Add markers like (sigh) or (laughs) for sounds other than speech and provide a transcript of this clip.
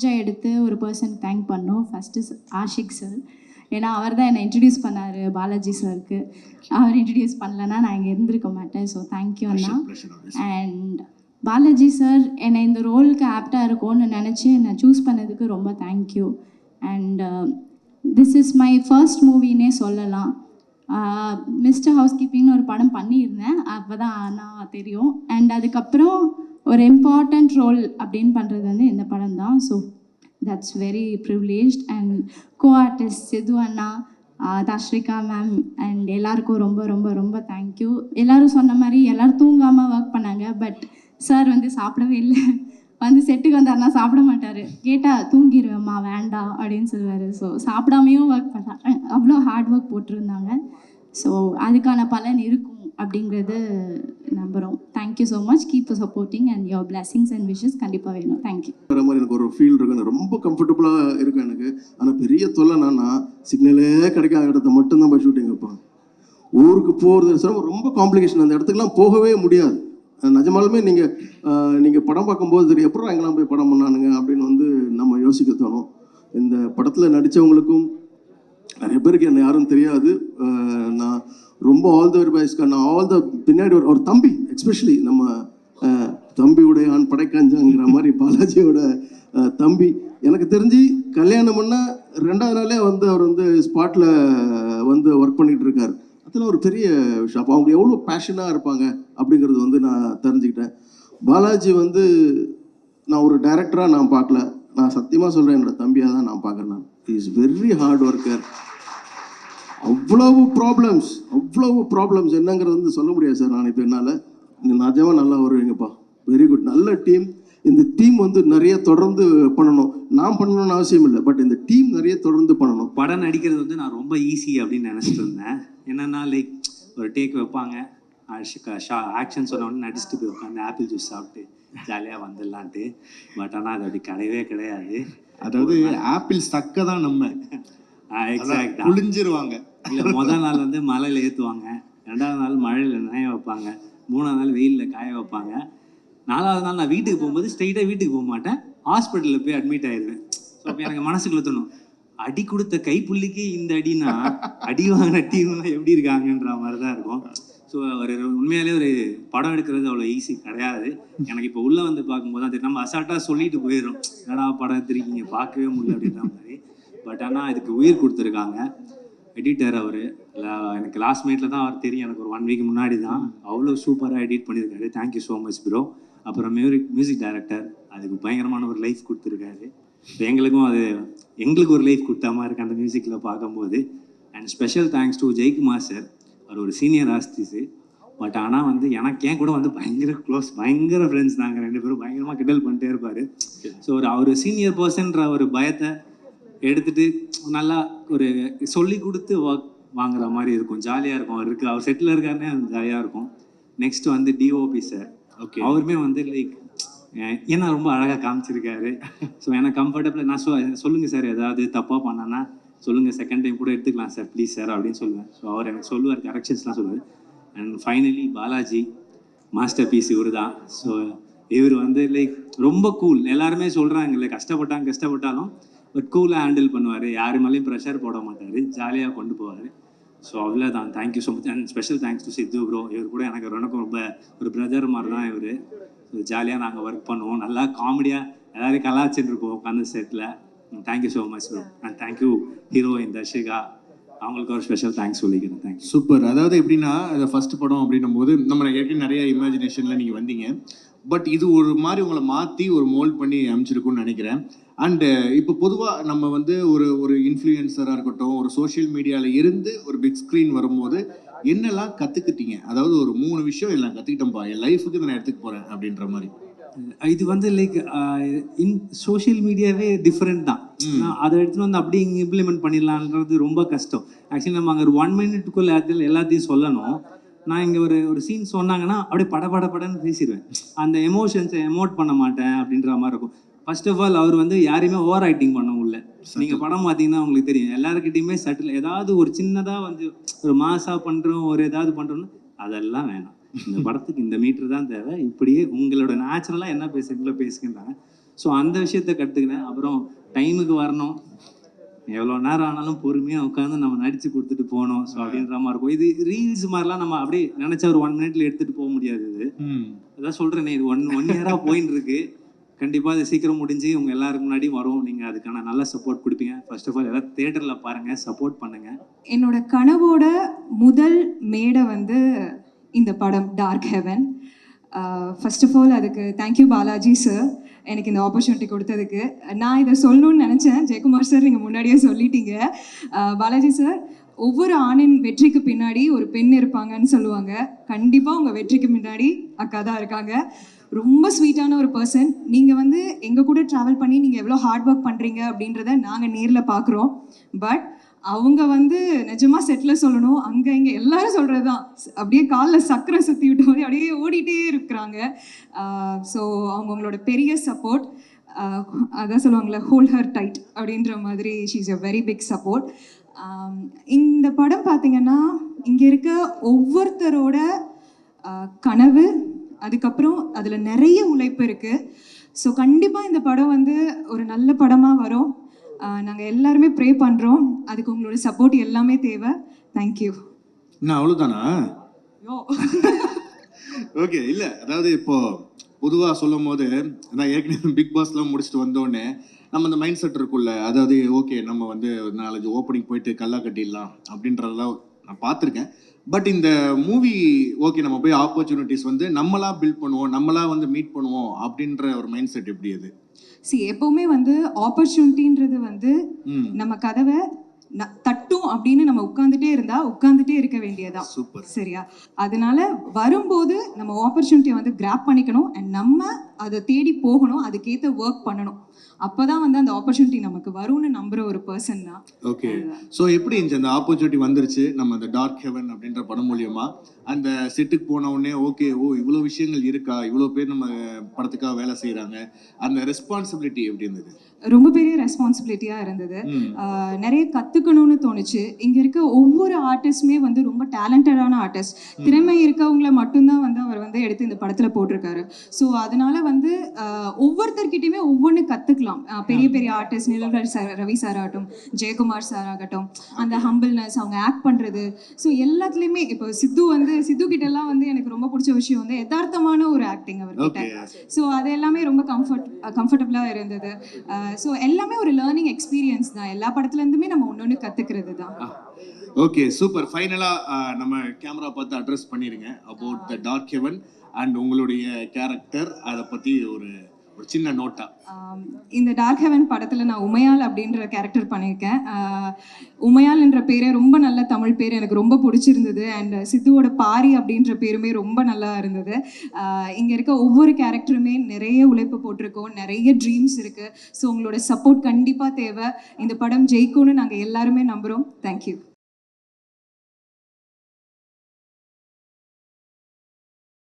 Picture எடுத்து ஒரு பர்சனுக்கு தேங்க் பண்ணோம். ஃபஸ்ட்டு ஆஷிக் சார் ஏன்னா அவர் தான் என்னை இன்ட்ரடியூஸ் பண்ணார் பாலாஜி சாருக்கு அவர் இன்ட்ரடியூஸ் பண்ணலன்னா நான் இங்கே இருந்திருக்க மாட்டேன். ஸோ தேங்க்யூ அண்ணா. அண்ட் பாலாஜி சார் என்னை இந்த ரோலுக்கு ஆப்டாக இருக்கும்னு நினச்சி என்னை சூஸ் பண்ணதுக்கு ரொம்ப thank you and this is my first மூவின்னே சொல்லலாம். மிஸ்டர் ஹவுஸ் கீப்பிங்னு ஒரு படம் பண்ணியிருந்தேன். அப்போ தான் நான் தெரியும். அண்ட் அதுக்கப்புறம் ஒரு இம்பார்ட்டண்ட் ரோல் அப்படின்னு பண்ணுறது வந்து இந்த படம் தான் so that's very privileged and co artist Sidhu Anna ah Tashrika ma'am and எல்லாருக்கும் ரொம்ப ரொம்ப ரொம்ப தேங்க்யூ எல்லோரும் சொன்ன மாதிரி எல்லோரும் தூங்காமல் ஒர்க் பண்ணாங்க. பட் சார் வந்து சாப்பிடவே இல்லை. வந்து செட்டுக்கு வந்தார்னா சாப்பிட மாட்டார். கேட்டால் தூங்கிடுவேம்மா வேண்டாம் அப்படின்னு சொல்லுவார். ஸோ சாப்பிடாமையும் ஒர்க் பண்ணாங்க அவ்வளோ ஹார்ட் ஒர்க் போட்டிருந்தாங்க. ஸோ அதுக்கான பலன் இருக்கும். அப்படிங்கிறது நம்புகிறோம் thank you so much keep supporting and your blessings and wishes கண்டிப்பாக வேணும். தேங்க்யூ வர மாதிரி எனக்கு ஒரு ஃபீல் இருக்கு எனக்கு ரொம்ப கம்ஃபர்டபுளாக இருக்கும் எனக்கு. ஆனால் பெரிய தொல்லை என்னன்னா சிக்னலே கிடைக்காத இடத்த மட்டும்தான் போய் ஷூட்டிங் வைப்பாங்க. ஊருக்கு போகிறது சிரமம் ரொம்ப காம்ப்ளிகேஷன் அந்த இடத்துக்குலாம் போகவே முடியாது. நிஜமாலுமே நீங்கள் நீங்கள் படம் பார்க்கும்போது தெரியும் எப்பறம் எங்கெல்லாம் போய் படம் பண்ணானுங்க அப்படின்னு வந்து நம்ம யோசிக்க தோணும். இந்த படத்தில் நடித்தவங்களுக்கும் நிறைய பேருக்கு என்ன யாரும் தெரியாது. நான் ரொம்ப ஆல் த வெரி நான் ஆல் த பின்னாடி ஒரு ஒரு தம்பி எஸ்பெஷலி நம்ம தம்பியுடைய ஆண் படைக்காஞ்சாங்கிற மாதிரி பாலாஜியோட தம்பி. எனக்கு தெரிஞ்சு கல்யாணம் பண்ண ரெண்டாவது நாளே வந்து அவர் வந்து ஸ்பாட்டில் வந்து ஒர்க் பண்ணிட்டு இருக்காரு. அதில் ஒரு பெரிய விஷயம். அப்போ அவங்க எவ்வளோ பேஷனாக இருப்பாங்க அப்படிங்கிறது வந்து நான் தெரிஞ்சுக்கிட்டேன். பாலாஜி வந்து நான் ஒரு டைரக்டராக நான் பார்க்கல. நான் சத்தியமாக சொல்கிறேன் என்னோட தம்பியாக தான் நான் பார்க்குறேன் நான். இஸ் வெரி ஹார்ட் ஒர்க்கர் அவ்வளவு ப்ராப்ளம்ஸ் அவ்வளவு ப்ராப்ளம்ஸ் என்னங்கிறது வந்து சொல்ல முடியாது சார் நான் இப்போ என்னால் நீங்கள் நிஜமாக நல்லா வருவீங்கப்பா. வெரி குட் நல்ல டீம் இந்த டீம் வந்து நிறைய தொடர்ந்து பண்ணணும். நான் பண்ணணும்னு அவசியம் இல்லை. பட் இந்த டீம் நிறைய தொடர்ந்து பண்ணணும். படம் நடிக்கிறது வந்து நான் ரொம்ப ஈஸி அப்படின்னு நினச்சிட்டு இருந்தேன். என்னென்னா லைக் ஒரு டேக் வைப்பாங்க. ஆக்ஷன் சொன்ன உடனே நடிச்சுட்டு போய் உட்காந்து ஆப்பிள் ஜூஸ் சாப்பிட்டு ஜாலியாக வந்துடலான்ட்டு. பட் ஆனால் அது அப்படி கிடையவே கிடையாது. அதாவது ஆப்பிள் சக்க தான் நம்ம. எக்ஸாக்ட் புளிஞ்சிருவாங்க இல்லை முதல் நாள் வந்து மலையில் ஏற்றுவாங்க ரெண்டாவது நாள் மழையில் நனைய வைப்பாங்க. மூணாவது நாள் வெயிலில் காய வைப்பாங்க. நாலாவது நாள் நான் வீட்டுக்கு போகும்போது ஸ்ட்ரெயிட்டாக வீட்டுக்கு போக மாட்டேன். ஹாஸ்பிட்டலில் போய் அட்மிட் ஆயிடுவேன் ஸோ அப்போ எனக்கு மனசுக்குள்ள தோணும் அடி கொடுத்த கைப்புள்ளிக்கு இந்த அடினா அடி வாங்கின டீம்லாம் எப்படி இருக்காங்கன்ற மாதிரி தான் இருக்கும். ஸோ ஒரு உண்மையாலே ஒரு படம் எடுக்கிறது அவ்வளோ ஈஸி கிடையாது. எனக்கு இப்போ உள்ளே வந்து பார்க்கும்போது தான் நம்ம அசால்ட்டாக சொல்லிட்டு போயிடும் என்னடா படம் எடுத்துருக்கீங்க? பார்க்கவே முடியல அப்படின்ற மாதிரி. பட் ஆனால் இதுக்கு உயிர் கொடுத்துருக்காங்க. எடிட்டர் அவர். எனக்கு லாஸ்ட் மினிட்ல தான் அவர் தெரியும். எனக்கு ஒரு ஒன் வீக் முன்னாடி தான். அவ்வளோ சூப்பராக எடிட் பண்ணியிருக்காரு. Thank you so much bro அப்புறம் மியூசிக் மியூசிக் டைரக்டர் அதுக்கு பயங்கரமான ஒரு லைஃப் கொடுத்துருக்காரு. இப்போ எங்களுக்கும் அது எங்களுக்கு ஒரு லைஃப் கொடுத்த மாதிரி இருக்கு அந்த மியூசிக்கில் பார்க்கும்போது. And special thanks to Jaikumar sir அவர் ஒரு சீனியர் ஆஸ்திஸு பட் ஆனால் வந்து எனக்கு ஏன் கூட வந்து பயங்கர க்ளோஸ் பயங்கர ஃப்ரெண்ட்ஸ் நாங்கள் ரெண்டு பேரும் பயங்கரமாக கிண்டல் பண்ணிட்டே இருப்பார். ஸோ ஒரு அவர் சீனியர் பர்சன்ற ஒரு பயத்தை எடுத்துட்டு நல்லா ஒரு சொல்லி கொடுத்து ஒர்க் வாங்குற மாதிரி இருக்கும். ஜாலியாக இருக்கும். அவர் இருக்கு அவர் செட்டில் இருக்காருன்னே ஜாலியாக இருக்கும். நெக்ஸ்ட் வந்து டிஓபி சார் ஓகே அவருமே வந்து லைக் ஏன்னா ரொம்ப அழகாக காமிச்சிருக்காரு. ஸோ எனக்கு கம்ஃபர்டபுள் நான் சொ சொல்லுங்கள் சார் ஏதாவது தப்பாக பண்ணேன்னா சொல்லுங்கள் செகண்ட் டைம் கூட எடுத்துக்கலாம் சார் ப்ளீஸ் சார் அப்படின்னு சொல்லுவேன். ஸோ அவர் எனக்கு சொல்லுவார் கரெக்ஷன்ஸ்லாம் சொல்லுவார். And finally Balaji master piece இவர் தான் ஸோ இவர் வந்து லைக் ரொம்ப கூல் எல்லாருமே சொல்கிறாங்க இல்லை கஷ்டப்பட்டாங்க கஷ்டப்பட்டாலும் பட் கூலாக ஹேண்டில் பண்ணுவார். யாரு மேலேயும் ப்ரெஷர் போட மாட்டார். ஜாலியாக கொண்டு போவார். ஸோ அவ்வளோதான் thank you so much and special thanks to Sidhu bro இவர் கூட எனக்கு எனக்கும் ரொம்ப ஒரு பிரதர் மாதிரி தான் இவர் ஜாலியாக நாங்கள் ஒர்க் பண்ணுவோம். நல்லா காமெடியாக எல்லோரும் கலாச்சிட்டு இருப்போம் உட்காந்து settle thank you so much bro and thank you heroine Darshika அவங்களுக்கு ஒரு ஸ்பெஷல் தேங்க்ஸ் சொல்லிக்கிறேன். தேங்க்யூ சூப்பர் அதாவது எப்படின்னா இந்த ஃபர்ஸ்ட் படம் அப்படின்னும் போது நம்ம ஏற்கனவே நிறைய இமேஜினேஷன்ல நீங்க வந்தீங்க. பட் இது ஒரு மாதிரி உங்களை மாத்தி ஒரு மோல்ட் பண்ணி அமைச்சிருக்கும்னு நினைக்கிறேன். அண்டு இப்போ பொதுவாக நம்ம வந்து ஒரு ஒரு இன்ஃப்ளூயன்சராக இருக்கட்டும் ஒரு சோஷியல் மீடியாவில் இருந்து ஒரு பிக் ஸ்க்ரீன் வரும்போது என்னெல்லாம் கற்றுக்கிட்டீங்க அதாவது ஒரு மூணு விஷயம் எல்லாம் கற்றுக்கிட்டோம்ப்பா என் லைஃபுக்கு நான் எடுத்துக்க போகிறேன் அப்படின்ற மாதிரி. இது வந்து லைக் இன் சோஷியல் மீடியாவே டிஃப்ரெண்ட் தான். அதை எடுத்துட்டு வந்து அப்படியே இங்கே இம்ப்ளிமெண்ட் பண்ணிடலான்றது ரொம்ப கஷ்டம். ஆக்சுவலி நம்ம அங்கே ஒரு ஒன் மினிட்டுக்குள்ள எல்லாத்தையும் எல்லாத்தையும் சொல்லணும். நான் இங்கே ஒரு ஒரு சீன் சொன்னாங்கன்னா அப்படியே பட பட படன்னு பேசிடுவேன். அந்த எமோஷன்ஸை எமோட் பண்ண மாட்டேன் அப்படின்ற மாதிரி இருக்கும். ஃபர்ஸ்ட் ஆஃப் ஆல் அவர் வந்து யாரையுமே ஓவர் ஆக்டிங் பண்ண உள்ள நீங்க படம் பார்த்தீங்கன்னா உங்களுக்கு தெரியும். எல்லாருக்கிட்டையுமே சட்டில் ஏதாவது ஒரு சின்னதா வந்து ஒரு மாசா பண்றோம் ஒரு ஏதாவது பண்றோம்னு அதெல்லாம் வேணாம். இந்த படத்துக்கு இந்த மீட்டர் தான் தேவை. இப்படியே உங்களோட நேச்சுரலாக என்ன பேசுறீங்களோ பேசுகின்றாங்க ஸோ அந்த விஷயத்த கற்றுக்கினேன் அப்புறம் டைமுக்கு வரணும். எவ்வளோ நேரம் ஆனாலும் பொறுமையாக உட்காந்து நம்ம நடிச்சு கொடுத்துட்டு போகணும். ஸோ அப்படின்ற மாதிரி இருக்கும். இது ரீல்ஸ் மாதிரிலாம் நம்ம அப்படியே நினச்சா ஒரு ஒன் மினிட்ல எடுத்துகிட்டு போக முடியாது இது. ம். அதான் சொல்கிறேனே இது ஒன் ஒன் இயராக போயின்னு இருக்கு கண்டிப்பாக அது சீக்கிரம் முடிஞ்சு உங்கள் எல்லாருக்கு முன்னாடி வரும். நீங்கள் அதுக்கான நல்ல சப்போர்ட் கொடுப்பீங்க. ஃபர்ஸ்ட் ஆஃப் ஆல் எல்லாம் தேட்டரில் பாருங்கள் சப்போர்ட் பண்ணுங்கள் என்னோட கனவோட முதல் மேடை வந்து இந்த படம் dark heaven first of all அதுக்கு தேங்க்யூ பாலாஜி சார் எனக்கு இந்த ஆப்பர்ச்சுனிட்டி கொடுத்ததுக்கு. நான் இதை சொல்லணும்னு நினச்சேன். ஜெயக்குமார் சார் நீங்கள் முன்னாடியே சொல்லிட்டீங்க. Uh, பாலாஜி சார் ஒவ்வொரு ஆணின் வெற்றிக்கு பின்னாடி ஒரு பெண் இருப்பாங்கன்னு சொல்லுவாங்க. கண்டிப்பாக உங்கள் வெற்றிக்கு முன்னாடி அக்கா தான் இருக்காங்க. ரொம்ப ஸ்வீட்டான ஒரு பர்சன் நீங்கள் வந்து எங்கள் கூட ட்ராவல் பண்ணி நீங்கள் எவ்வளோ ஹார்ட் ஒர்க் பண்ணுறீங்க அப்படின்றத நாங்கள் நேரில் பார்க்குறோம் பட் அவங்க வந்து நிஜமா செட்டில் சொல்லணும். அங்கே இங்கே எல்லாரும் சொல்கிறது தான் அப்படியே காலில் சக்கரை சுற்றி விட்ட மாதிரி அப்படியே ஓடிட்டே இருக்கிறாங்க. ஸோ அவங்களோட பெரிய சப்போர்ட் அதான் சொல்லுவாங்களே ஹோல் ஹர் டைட் அப்படின்ற மாதிரி she's a very big support இந்த படம் பார்த்தீங்கன்னா இங்கே இருக்க ஒவ்வொருத்தரோட கனவு அதுக்கப்புறம் அதில் நிறைய உழைப்பு இருக்குது ஸோ கண்டிப்பாக இந்த படம் வந்து ஒரு நல்ல படமாக வரும். நாங்கள் எல்லாருமே ப்ரே பண்ணுறோம் அதுக்கு உங்களோட சப்போர்ட் எல்லாமே தேவை. தேங்க்யூ என்ன அவ்வளோதானா ஓகே (laughs) இல்ல அதாவது இப்போ பொதுவா சொல்லும் போது நான் ஏற்கனவே பிக் பாஸ்லாம் முடிச்சுட்டு வந்தோடனே நம்ம அந்த மைண்ட் செட் இருக்குல்ல அதாவது ஓகே நம்ம வந்து நாலஞ்சு ஓப்பனிங் போயிட்டு கல்லா கட்டிடலாம் அப்படின்றதெல்லாம் நான் பார்த்துருக்கேன். பட் இந்த மூவி ஓகே நம்ம போய் ஆப்பர்ச்சுனிட்டிஸ் வந்து நம்மளா பில்ட் பண்ணுவோம் நம்மளா வந்து மீட் பண்ணுவோம் அப்படின்ற ஒரு மைண்ட் செட் எப்படி அது? சி எப்போவுமே வந்து ஆப்பர்ச்சுனிட்டின்றது வந்து நம்ம கதவை தட்டும் அப்படின்னு நம்ம உட்காந்துட்டே இருந்தா உட்காந்துட்டே இருக்க வேண்டியதான் சூப்பர் சரியா? அதனால வரும்போது நம்ம ஆப்பர்ச்சுனிட்டியை வந்து கிராப் பண்ணிக்கணும் அண்ட் நம்ம அதை தேடி போகணும் அதுக்கேற்ற ஒர்க் பண்ணணும். அப்பதான் வந்து அந்த ஆப்பர்ச்சுனிட்டி நமக்கு வரும்னு நம்புற ஒரு பர்சன் தான். ஓகே ஸோ எப்படி அந்த ஆப்பர்ச்சுனிட்டி வந்துருச்சு? நம்ம அந்த டார்க் ஹெவன் அப்படின்ற படம் மூலியமா. அந்த செட்டுக்கு போன உடனே ஓகே ஓ இவ்வளோ விஷயங்கள் இருக்கா? இவ்வளோ பேர் நம்ம படத்துக்காக வேலை செய்கிறாங்க அந்த ரெஸ்பான்சிபிலிட்டி எப்படி இருந்தது? ரொம்ப பெரிய ரெஸ்பான்சிபிலிட்டியாக இருந்தது. நிறைய கற்றுக்கணும்னு தோணுச்சு. இங்கே இருக்க ஒவ்வொரு ஆர்டிஸ்டுமே வந்து ரொம்ப டேலண்டடான ஆர்டிஸ்ட் திறமை இருக்கவங்கள மட்டும்தான் வந்து அவர் வந்து எடுத்து இந்த படத்தில் போட்டிருக்காரு. ஸோ அதனால வந்து ஒவ்வொருத்தர்கிட்டயுமே ஒவ்வொன்று கற்றுக்கலாம் பெரிய பெரிய ஆர்டிஸ்ட் நிலவர் சார் ரவி சார் ஆகட்டும் ஜெயக்குமார் சார் ஆகட்டும் அந்த ஹம்பிள்னஸ் அவங்க ஆக்ட் பண்ணுறது ஸோ எல்லாத்துலேயுமே இப்போ சித்து வந்து சித்து கிட்டலாம் வந்து எனக்கு ரொம்ப பிடிச்ச விஷயம் வந்து யதார்த்தமான ஒரு ஆக்டிங் அவர்கிட்ட. ஸோ அது எல்லாமே ரொம்ப கம்ஃபர்ட் கம்ஃபர்டபுளாக இருந்தது. ஸோ எல்லாமே ஒரு லேர்னிங் எக்ஸ்பீரியன்ஸ் தான். எல்லா படத்துலேருந்துமே நம்ம ஒன்று ஒன்று கற்றுக்கிறது தான். ஓகே சூப்பர் ஃபைனலாக நம்ம கேமரா பார்த்து அட்ரஸ் பண்ணிடுங்க about the dark heaven and உங்களுடைய கேரக்டர் அதை பற்றி ஒரு ஒரு சின்ன நோட்டா? இந்த டார்க் ஹெவன் படத்தில் நான் உமையால் அப்படின்ற கேரக்டர் பண்ணியிருக்கேன். உமையால் என்ற பேரே ரொம்ப நல்ல தமிழ் பேர் எனக்கு ரொம்ப பிடிச்சிருந்தது. அண்ட் சித்துவோட பாரி அப்படின்ற பேருமே ரொம்ப நல்லா இருந்தது. இங்கே இருக்க ஒவ்வொரு கேரக்டருமே நிறைய உழைப்பு போட்டிருக்கோம். நிறைய ட்ரீம்ஸ் இருக்குது ஸோ உங்களோட சப்போர்ட் கண்டிப்பாக தேவை. இந்த படம் ஜெயிக்கும்னு நாங்கள் எல்லாருமே நம்புகிறோம் தேங்க்யூ